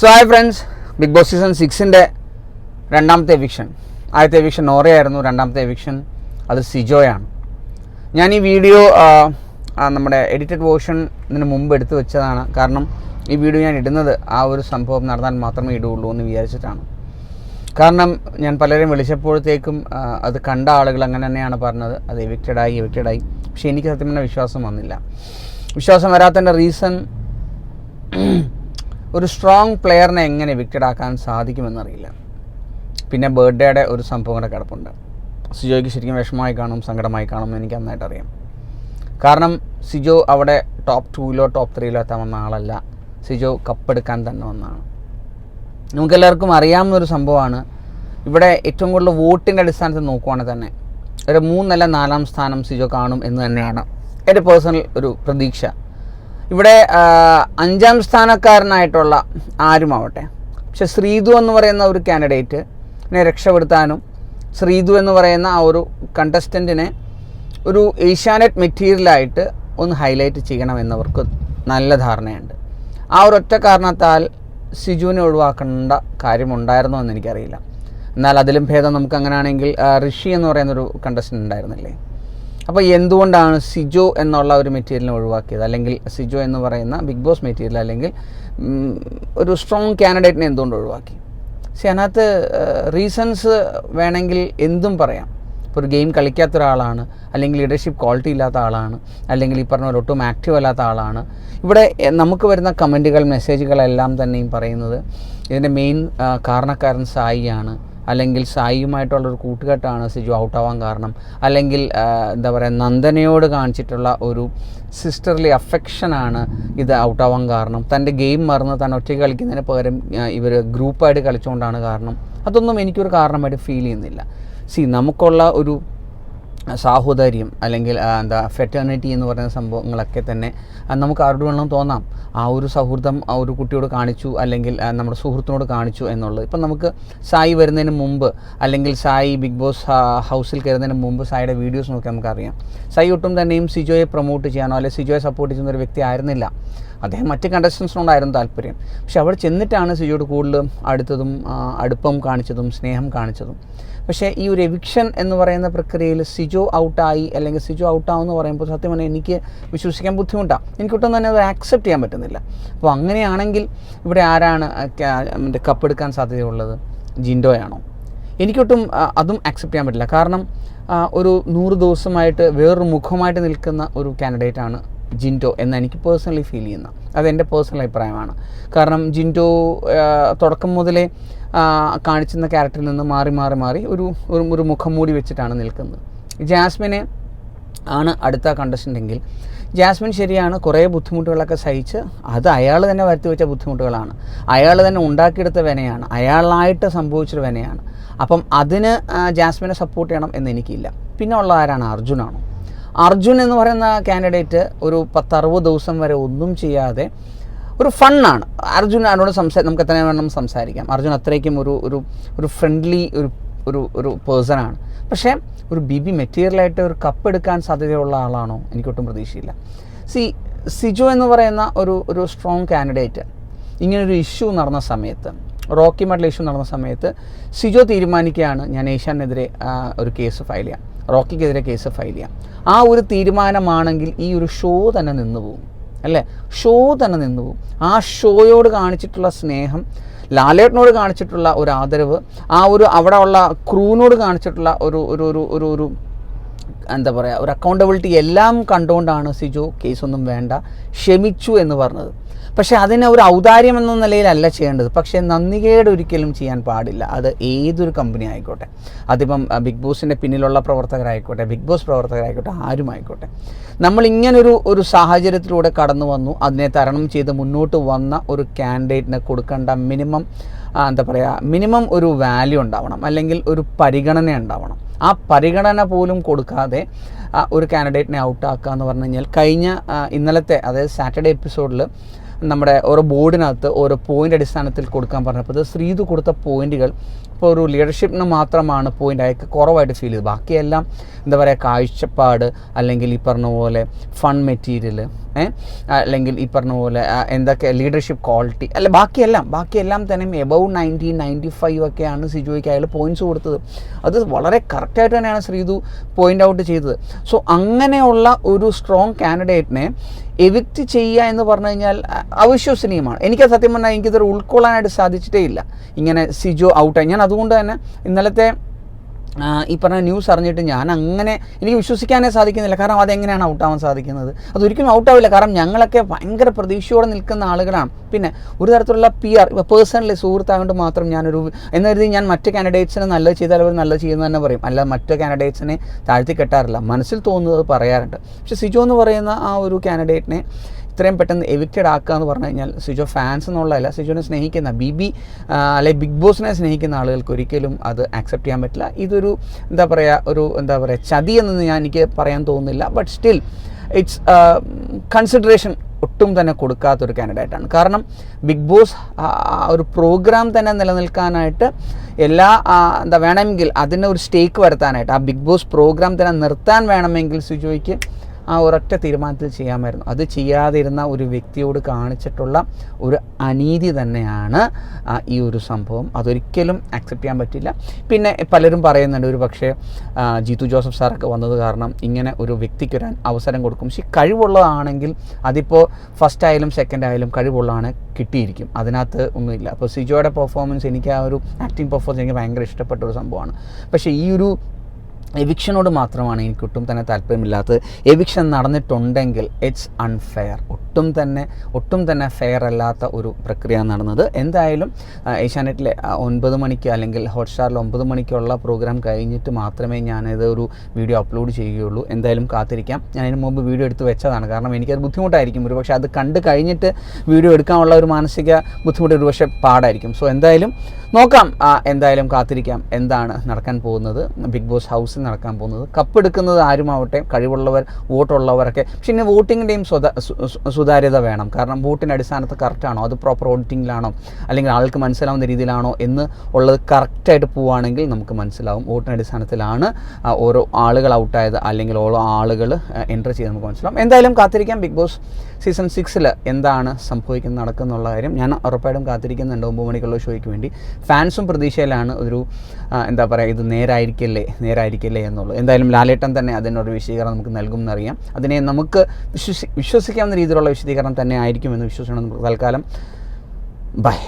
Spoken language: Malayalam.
So hi friends Bigg Boss season സിക്സിന്റെ രണ്ടാമത്തെ എവിക്ഷൻ ആദ്യത്തെ എവിക്ഷൻ നോറയായിരുന്നു. രണ്ടാമത്തെ എവിക്ഷൻ അത് സിജോയാണ്. ഞാൻ ഈ വീഡിയോ നമ്മുടെ എഡിറ്റഡ് വേർഷൻ ഇതിന് മുമ്പ് എടുത്തു വെച്ചതാണ്. കാരണം ഈ വീഡിയോ ഞാൻ ഇടുന്നത് ആ ഒരു സംഭവം നടന്നാൽ മാത്രമേ ഇടുകയുള്ളൂ എന്ന് വിചാരിച്ചിട്ടാണ്. കാരണം ഞാൻ പലരെയും വിളിച്ചപ്പോഴത്തേക്കും അത് കണ്ട ആളുകൾ അങ്ങനെ തന്നെയാണ് പറഞ്ഞത്. അത് എവിക്റ്റഡായി എവിക്റ്റഡായി പക്ഷേ എനിക്ക് സത്യം പറഞ്ഞാൽ വിശ്വാസം വന്നില്ല. വിശ്വാസം വരാത്തതിന്റെ റീസൺ ഒരു സ്ട്രോങ് പ്ലെയറിനെ എങ്ങനെ എവിക്റ്റഡ് ആക്കാൻ സാധിക്കുമെന്നറിയില്ല. പിന്നെ ബർത്ത്ഡേയുടെ ഒരു സംഭവം കൂടെ കിടപ്പുണ്ട്. സിജോയ്ക്ക് ശരിക്കും വിഷമമായി കാണും സങ്കടമായി കാണും എനിക്ക് നന്നായിട്ട് അറിയാം. കാരണം സിജോ അവിടെ ടോപ്പ് ടൂയിലോ ടോപ്പ് ത്രീയിലോ എത്താൻ വന്ന ആളല്ല. സിജോ കപ്പെടുക്കാൻ തന്നെ വന്നതാണ്. നമുക്കെല്ലാവർക്കും അറിയാവുന്ന ഒരു സംഭവമാണ്. ഇവിടെ ഏറ്റവും കൂടുതൽ വോട്ടിന്റെ അടിസ്ഥാനത്തിൽ നോക്കുവാണെങ്കിൽ തന്നെ ഒരു മൂന്നല്ല നാലാം സ്ഥാനം സിജോ കാണും എന്ന് തന്നെയാണ്. എന്റെ പേഴ്സണൽ ഒരു പ്രതീക്ഷ. ഇവിടെ അഞ്ചാം സ്ഥാനക്കാരനായിട്ടുള്ള ആരുമാവട്ടെ? പക്ഷെ ശ്രീതു എന്ന് പറയുന്ന ഒരു കാൻഡിഡേറ്റ് എന്നെ രക്ഷപ്പെടുത്താനും ശ്രീതു എന്ന് പറയുന്ന ആ ഒരു കണ്ടസ്റ്റന്റിനെ ഒരു ഏഷ്യാനെറ്റ് മെറ്റീരിയലായിട്ട് ഒന്ന് ഹൈലൈറ്റ് ചെയ്യണമെന്നവർക്ക് നല്ല ധാരണയുണ്ട്. ആ ഒരു ഒറ്റ കാരണത്താൽ സിജുവിനെ ഒഴിവാക്കേണ്ട കാര്യമുണ്ടായിരുന്നോ എന്ന് എനിക്കറിയില്ല. എന്നാൽ അതിലും ഭേദം നമുക്ക് അങ്ങനെയാണെങ്കിൽ ഋഷി എന്ന് പറയുന്നൊരു കണ്ടസ്റ്റന്റ് ഉണ്ടായിരുന്നില്ലേ? അപ്പോൾ എന്തുകൊണ്ടാണ് സിജോ എന്നുള്ള ഒരു മെറ്റീരിയലിനെ ഒഴിവാക്കിയത്? അല്ലെങ്കിൽ സിജോ എന്ന് പറയുന്ന ബിഗ് ബോസ് മെറ്റീരിയൽ അല്ലെങ്കിൽ ഒരു സ്ട്രോങ് കാൻഡിഡേറ്റിനെ എന്തുകൊണ്ട് ഒഴിവാക്കി? പക്ഷേ അതിനകത്ത് റീസൺസ് വേണമെങ്കിൽ എന്തും പറയാം. ഇപ്പോൾ ഒരു ഗെയിം കളിക്കാത്ത ഒരാളാണ് അല്ലെങ്കിൽ ലീഡർഷിപ്പ് ക്വാളിറ്റി ഇല്ലാത്ത ആളാണ് അല്ലെങ്കിൽ ഈ പറഞ്ഞ പോലെ ഒട്ടും ആക്റ്റീവ് അല്ലാത്ത ആളാണ്. ഇവിടെ നമുക്ക് വരുന്ന കമന്റുകൾ മെസ്സേജുകളെല്ലാം തന്നെയും പറയുന്നത് ഇതിന്റെ മെയിൻ കാരണക്കാരൻ സായിയാണ്. അല്ലെങ്കിൽ സായിയുമായിട്ടുള്ളൊരു കൂട്ടുകെട്ടാണ് സിജു ഔട്ടാവാൻ കാരണം. അല്ലെങ്കിൽ എന്താ പറയുക നന്ദനയോട് കാണിച്ചിട്ടുള്ള ഒരു സിസ്റ്റർലി അഫെക്ഷനാണ് ഇത് ഔട്ടാവാൻ കാരണം. തന്റെ ഗെയിം മറന്ന് താൻ ഒറ്റയ്ക്ക് കളിക്കുന്നതിന് പകരം ഇവർ ഗ്രൂപ്പായിട്ട് കളിച്ചുകൊണ്ടാണ് കാരണം. അതൊന്നും എനിക്കൊരു കാരണമായിട്ട് ഫീൽ ചെയ്യുന്നില്ല. സി നമുക്കുള്ള ഒരു സാഹോദര്യം അല്ലെങ്കിൽ എന്താ ഫെറ്റേണിറ്റി എന്ന് പറയുന്ന സംഭവങ്ങളൊക്കെ തന്നെ നമുക്ക് ആരോട് വേണം തോന്നാം. ആ ഒരു സൗഹൃദം ആ ഒരു കുട്ടിയോട് കാണിച്ചു അല്ലെങ്കിൽ നമ്മുടെ സുഹൃത്തിനോട് കാണിച്ചു എന്നുള്ളത്. ഇപ്പം നമുക്ക് സായി വരുന്നതിന് മുമ്പ് അല്ലെങ്കിൽ സായി ബിഗ് ബോസ് ഹൗസിൽ കയറുന്നതിന് മുമ്പ് സായിയുടെ വീഡിയോസ് നോക്കി നമുക്കറിയാം. സായി ഒട്ടും തന്നെയും സിജോയെ പ്രൊമോട്ട് ചെയ്യാനോ അല്ലെങ്കിൽ സിജോയെ സപ്പോർട്ട് ചെയ്യുന്ന ഒരു വ്യക്തി ആയിരുന്നില്ല. അദ്ദേഹം മറ്റ് കണ്ടസ്റ്റൻസിനോടായിരുന്നു താല്പര്യം. പക്ഷെ അവിടെ ചെന്നിട്ടാണ് സിജോട് കൂടുതലും അടുത്തതും അടുപ്പം കാണിച്ചതും സ്നേഹം കാണിച്ചതും. പക്ഷേ ഈ ഒരു എവിക്ഷൻ എന്ന് പറയുന്ന പ്രക്രിയയിൽ സിജോ ഔട്ടായി അല്ലെങ്കിൽ സിജോ ഔട്ടാവെന്ന് പറയുമ്പോൾ സത്യം പറഞ്ഞാൽ എനിക്ക് വിശ്വസിക്കാൻ ബുദ്ധിമുട്ടാണ് എനിക്കൊട്ടും തന്നെ അത് ആക്സെപ്റ്റ് ചെയ്യാൻ പറ്റുന്നില്ല. അപ്പോൾ അങ്ങനെയാണെങ്കിൽ ഇവിടെ ആരാണ് മറ്റേ കപ്പെടുക്കാൻ സാധ്യതയുള്ളത്? ജിൻഡോയാണോ? എനിക്കൊട്ടും അതും ആക്സെപ്റ്റ് ചെയ്യാൻ പറ്റില്ല. കാരണം ഒരു നൂറ് ദിവസമായിട്ട് വേറൊരു മുഖമായിട്ട് നിൽക്കുന്ന ഒരു കാൻഡിഡേറ്റ് ജിന്റോ എന്ന് എനിക്ക് പേഴ്സണലി ഫീൽ ചെയ്യുന്ന. അതെന്റെ പേഴ്സണൽ അഭിപ്രായമാണ്. കാരണം ജിന്റോ തുടക്കം മുതലേ കാണിച്ചിരുന്ന ക്യാരക്ടറിൽ നിന്ന് മാറി മാറി മാറി ഒരു ഒരു ഒരു മുഖം മൂടി വെച്ചിട്ടാണ് നിൽക്കുന്നത്. ജാസ്മിനെ ആണ് അടുത്ത കണ്ടസ്റ്റന്റ്െങ്കിൽ ജാസ്മിൻ ശരിയാണ് കുറേ ബുദ്ധിമുട്ടുകളൊക്കെ സഹിച്ച് അത് അയാൾ തന്നെ വരുത്തി വെച്ച ബുദ്ധിമുട്ടുകളാണ്. അയാൾ തന്നെ ഉണ്ടാക്കിയെടുത്ത വിനയാണ്. അയാളായിട്ട് സംഭവിച്ചൊരു വിനയാണ്. അപ്പം അതിന് ജാസ്മിനെ സപ്പോർട്ട് ചെയ്യണം എന്ന് എനിക്കില്ല. പിന്നെ ഉള്ള ആരാണ്? അർജുനാണോ. അർജുൻ എന്ന് പറയുന്ന കാൻഡിഡേറ്റ് ഒരു പത്തറുപത് ദിവസം വരെ ഒന്നും ചെയ്യാതെ ഒരു ഫണ്ണാണ്. അർജുൻ അതിനോട് സംസാ നമുക്ക് എത്ര വേണം സംസാരിക്കാം. അർജുൻ അത്രയ്ക്കും ഒരു ഒരു ഒരു ഫ്രണ്ട്ലി ഒരു ഒരു ഒരു പേഴ്സണാണ് പക്ഷേ ഒരു ബി ബി മെറ്റീരിയലായിട്ട് ഒരു കപ്പ് എടുക്കാൻ സാധ്യതയുള്ള ആളാണോ? എനിക്കൊട്ടും പ്രതീക്ഷയില്ല. സി സിജു എന്ന് പറയുന്ന ഒരു ഒരു സ്ട്രോങ് കാൻഡിഡേറ്റ് ഇങ്ങനൊരു ഇഷ്യൂ നടന്ന സമയത്ത് റോക്കി മഡൽ ഇഷ്യൂ നടന്ന സമയത്ത് സിജോ തീരുമാനിക്കുകയാണ് ഞാൻ ഏഷ്യാനെതിരെ ഒരു കേസ് ഫയൽ ചെയ്യാം റോക്കിക്കെതിരെ കേസ് ഫയൽ ചെയ്യാം. ആ ഒരു തീരുമാനമാണെങ്കിൽ ഈ ഒരു ഷോ തന്നെ നിന്നു പോകും അല്ലേ? ഷോ തന്നെ നിന്നു പോകും ആ ഷോയോട് കാണിച്ചിട്ടുള്ള സ്നേഹം ലാലേട്ടനോട് കാണിച്ചിട്ടുള്ള ഒരു ആദരവ് ആ ഒരു അവിടെ ഉള്ള ക്രൂവിനോട് കാണിച്ചിട്ടുള്ള ഒരു ഒരു ഒരു ഒരു ഒരു എന്താ പറയുക ഒരു അക്കൗണ്ടബിലിറ്റി എല്ലാം കണ്ടുകൊണ്ടാണ് സിജോ കേസൊന്നും വേണ്ട ക്ഷമിച്ചു എന്ന് പറഞ്ഞത്. പക്ഷേ അതിനെ ഒരു ഔദാര്യം എന്ന നിലയിലല്ല ചെയ്യേണ്ടത്. പക്ഷേ നന്ദികേട് ഒരിക്കലും ചെയ്യാൻ പാടില്ല. അത് ഏതൊരു കമ്പനി ആയിക്കോട്ടെ. അതിപ്പം ബിഗ് ബോസിന്റെ പിന്നിലുള്ള പ്രവർത്തകരായിക്കോട്ടെ ബിഗ് ബോസ് പ്രവർത്തകരായിക്കോട്ടെ ആരുമായിക്കോട്ടെ. നമ്മൾ ഇങ്ങനൊരു ഒരു സാഹചര്യത്തിലൂടെ കടന്നു വന്നു. അതിനെ തരണം ചെയ്ത് മുന്നോട്ട് വന്ന ഒരു ക്യാൻഡിഡേറ്റിന് കൊടുക്കേണ്ട മിനിമം എന്താ പറയുക മിനിമം ഒരു വാല്യൂ ഉണ്ടാവണം. അല്ലെങ്കിൽ ഒരു പരിഗണന ഉണ്ടാവണം. ആ പരിഗണന പോലും കൊടുക്കാതെ ഒരു കാൻഡിഡേറ്റിനെ ഔട്ടാക്കുക എന്ന് പറഞ്ഞു കഴിഞ്ഞാൽ കഴിഞ്ഞ ഇന്നലത്തെ അതായത് സാറ്റർഡേ എപ്പിസോഡിൽ നമ്മുടെ ഓരോ ബോർഡിനകത്ത് ഓരോ പോയിന്റ് അടിസ്ഥാനത്തിൽ കൊടുക്കാൻ പറഞ്ഞപ്പോൾ അത് ശ്രീതു കൊടുത്ത പോയിന്റുകൾ ഇപ്പോൾ ഒരു ലീഡർഷിപ്പിന് മാത്രമാണ് പോയിന്റ് അയക്ക് കുറവായിട്ട് ഫീൽ ചെയ്തത്. ബാക്കിയെല്ലാം എന്താ പറയുക കാഴ്ചപ്പാട് അല്ലെങ്കിൽ ഈ പറഞ്ഞ പോലെ ഫൺ മെറ്റീരിയൽ അല്ലെങ്കിൽ ഈ പറഞ്ഞ പോലെ എന്തൊക്കെ ലീഡർഷിപ്പ് ക്വാളിറ്റി അല്ല ബാക്കിയെല്ലാം ബാക്കിയെല്ലാം തന്നെ എബവ് നയന്റി നയന്റി ഫൈവ് ഒക്കെയാണ് സിജോയ്ക്ക് അയാൾ പോയിന്റ്സ് കൊടുത്തത്. അത് വളരെ കറക്റ്റായിട്ട് തന്നെയാണ് ശ്രീതു പോയിന്റ് ഔട്ട് ചെയ്തത്. സോ അങ്ങനെയുള്ള ഒരു സ്ട്രോങ് കാൻഡിഡേറ്റിനെ എവിക്റ്റ് ചെയ്യുക എന്ന് പറഞ്ഞു കഴിഞ്ഞാൽ അവിശ്വസനീയമാണ്. എനിക്ക് സത്യം പറഞ്ഞാൽ എനിക്കിതൊരു ഉൾക്കൊള്ളാനായിട്ട് സാധിച്ചിട്ടേ ഇല്ല. ഇങ്ങനെ സിജോ ഔട്ടായി ഞാൻ അതുകൊണ്ട് തന്നെ ഇന്നലത്തെ ഈ പറഞ്ഞ ന്യൂസ് അറിഞ്ഞിട്ട് ഞാൻ അങ്ങനെ എനിക്ക് വിശ്വസിക്കാനേ സാധിക്കുന്നില്ല. കാരണം അതെങ്ങനെയാണ് ഔട്ടാവാൻ സാധിക്കുന്നത്? അതൊരിക്കലും ഔട്ടാവില്ല. കാരണം ഞങ്ങളൊക്കെ ഭയങ്കര പ്രതീക്ഷയോടെ നിൽക്കുന്ന ആളുകളാണ്. പിന്നെ ഒരു തരത്തിലുള്ള പി ആർ ഇപ്പോൾ പേഴ്സണലി സുഹൃത്തായതുകൊണ്ട് മാത്രം ഞാനൊരു എന്ന് കരുതി ഞാൻ മറ്റ് കാൻഡിഡേറ്റ്സിനെ നല്ലത് ചെയ്താൽ അവർ നല്ലത് ചെയ്യുന്നു തന്നെ പറയും. അല്ല മറ്റ് കാൻഡിഡേറ്റ്സിനെ താഴ്ത്തി കെട്ടാറില്ല. മനസ്സിൽ തോന്നുന്നത് പറയാറുണ്ട്. പക്ഷേ സിജോ എന്ന് പറയുന്ന ആ ഒരു കാൻഡിഡേറ്റിനെ ഇത്രയും പെട്ടെന്ന് എവിക്റ്റഡ് ആക്കുക എന്ന് പറഞ്ഞു കഴിഞ്ഞാൽ സിജോ ഫാൻസ് എന്നുള്ളതല്ല സിജോനെ സ്നേഹിക്കുന്ന ബി ബി അല്ലെ ബിഗ് ബോസിനെ സ്നേഹിക്കുന്ന ആളുകൾക്ക് ഒരിക്കലും അത് ആക്സെപ്റ്റ് ചെയ്യാൻ പറ്റില്ല. ഇതൊരു എന്താ പറയുക ഒരു എന്താ പറയുക ചതി എന്നൊന്നും ഞാൻ എനിക്ക് പറയാൻ തോന്നുന്നില്ല. ബട്ട് സ്റ്റിൽ ഇറ്റ്സ് കൺസിഡറേഷൻ ഒട്ടും തന്നെ കൊടുക്കാത്തൊരു കാൻഡിഡേറ്റാണ് കാരണം ബിഗ് ബോസ് ഒരു പ്രോഗ്രാം തന്നെ നിലനിൽക്കാനായിട്ട് എല്ലാ എന്താ വേണമെങ്കിൽ അതിന് ഒരു സ്റ്റേക്ക് വരുത്താനായിട്ട് ആ ബിഗ് ബോസ് പ്രോഗ്രാം തന്നെ നിർത്താൻ വേണമെങ്കിൽ സുജോയ്ക്ക് ആ ഒരൊറ്റ തീരുമാനത്തിൽ ചെയ്യാമായിരുന്നു. അത് ചെയ്യാതിരുന്ന ഒരു വ്യക്തിയോട് കാണിച്ചിട്ടുള്ള ഒരു അനീതി തന്നെയാണ് ഈ ഒരു സംഭവം. അതൊരിക്കലും അക്സെപ്റ്റ് ചെയ്യാൻ പറ്റില്ല. പിന്നെ പലരും പറയുന്നുണ്ട് ഒരു പക്ഷേ ജീതു ജോസഫ് സാറൊക്കെ വന്നത് കാരണം ഇങ്ങനെ ഒരു വ്യക്തിക്ക് ഒരു അവസരം കൊടുക്കും. പക്ഷേ കഴിവുള്ളതാണെങ്കിൽ അതിപ്പോൾ ഫസ്റ്റ് ആയാലും സെക്കൻഡ് ആയാലും കഴിവുള്ളതാണ് കിട്ടിയിരിക്കും. അതിനകത്ത് ഒന്നുമില്ല. അപ്പോൾ സിജോയുടെ പെർഫോമൻസ് എനിക്ക് ആ ഒരു ആക്ടിങ് പെർഫോമൻസ് എനിക്ക് ഭയങ്കര ഇഷ്ടപ്പെട്ട ഒരു സംഭവമാണ്. പക്ഷേ ഈ ഒരു എവിക്ഷനോട് മാത്രമാണ് എനിക്ക് ഒട്ടും തന്നെ താല്പര്യമില്ലാത്തത്. എവിക്ഷൻ നടന്നിട്ടുണ്ടെങ്കിൽ ഇറ്റ്സ് അൺഫെയർ ഒട്ടും തന്നെ ഒട്ടും തന്നെ ഫെയർ അല്ലാത്ത ഒരു പ്രക്രിയ നടന്നത്. എന്തായാലും ഏഷ്യാനെറ്റിലെ ഒൻപത് മണിക്ക് അല്ലെങ്കിൽ ഹോട്ട്സ്റ്റാറിൽ ഒമ്പത് മണിക്കുള്ള പ്രോഗ്രാം കഴിഞ്ഞിട്ട് മാത്രമേ ഞാനിത് ഒരു വീഡിയോ അപ്ലോഡ് ചെയ്യുകയുള്ളൂ. എന്തായാലും കാത്തിരിക്കാം. ഞാൻ അതിന് മുമ്പ് വീഡിയോ എടുത്ത് വെച്ചതാണ്. കാരണം എനിക്കത് ബുദ്ധിമുട്ടായിരിക്കും. ഒരു പക്ഷേ അത് കണ്ട് കഴിഞ്ഞിട്ട് വീഡിയോ എടുക്കാനുള്ള ഒരു മാനസിക ബുദ്ധിമുട്ട് ഒരു പക്ഷേ പാടായിരിക്കും. സോ എന്തായാലും നോക്കാം. എന്തായാലും കാത്തിരിക്കാം. എന്താണ് നടക്കാൻ പോകുന്നത്? ബിഗ് ബോസ് ഹൗസിൽ നടക്കാൻ പോകുന്നത്. കപ്പ് എടുക്കുന്നത് ആരുമാവട്ടെ കഴിവുള്ളവർ വോട്ടുള്ളവരൊക്കെ. പക്ഷെ ഇനി വോട്ടിങ്ങിന്റെയും സുതാര്യത വേണം. കാരണം വോട്ടിന്റെ അടിസ്ഥാനത്ത് കറക്റ്റാണോ അത് പ്രോപ്പർ ഓഡിറ്റിങ്ങിലാണോ അല്ലെങ്കിൽ ആൾക്ക് മനസ്സിലാവുന്ന രീതിയിലാണോ എന്ന് ഉള്ളത് കറക്റ്റായിട്ട് പോവുകയാണെങ്കിൽ നമുക്ക് മനസ്സിലാവും. വോട്ടിന്റെ അടിസ്ഥാനത്തിലാണ് ഓരോ ആളുകൾ ഔട്ടായത് അല്ലെങ്കിൽ ഓരോ ആളുകൾ എന്റർ ചെയ്ത് നമുക്ക് മനസ്സിലാവും. എന്തായാലും കാത്തിരിക്കാം. ബിഗ് ബോസ് സീസൺ സിക്സിൽ എന്താണ് സംഭവിക്കുന്നത് നടക്കുന്നുള്ള കാര്യം ഞാൻ ഉറപ്പായിട്ടും കാത്തിരിക്കുന്നുണ്ട് ഒമ്പത് മണിക്കുള്ള ഷോയ്ക്ക് വേണ്ടി. ഫാൻസും പ്രതീക്ഷയിലാണ് ഒരു എന്താ പറയുക ഇത് നേരായിരിക്കല്ലേ നേരായിരിക്കല്ലേ എന്നുള്ളൂ എന്തായാലും ലാലേട്ടൻ തന്നെ അതിനൊരു വിശദീകരണം നമുക്ക് നൽകും എന്നറിയാം അതിനെ നമുക്ക് വിശ്വസി വിശ്വസിക്കാവുന്ന രീതിയിലുള്ള വിശദീകരണം തന്നെ ആയിരിക്കുമെന്ന് വിശ്വസിക്കണം. നമുക്ക് തൽക്കാലം ബൈ.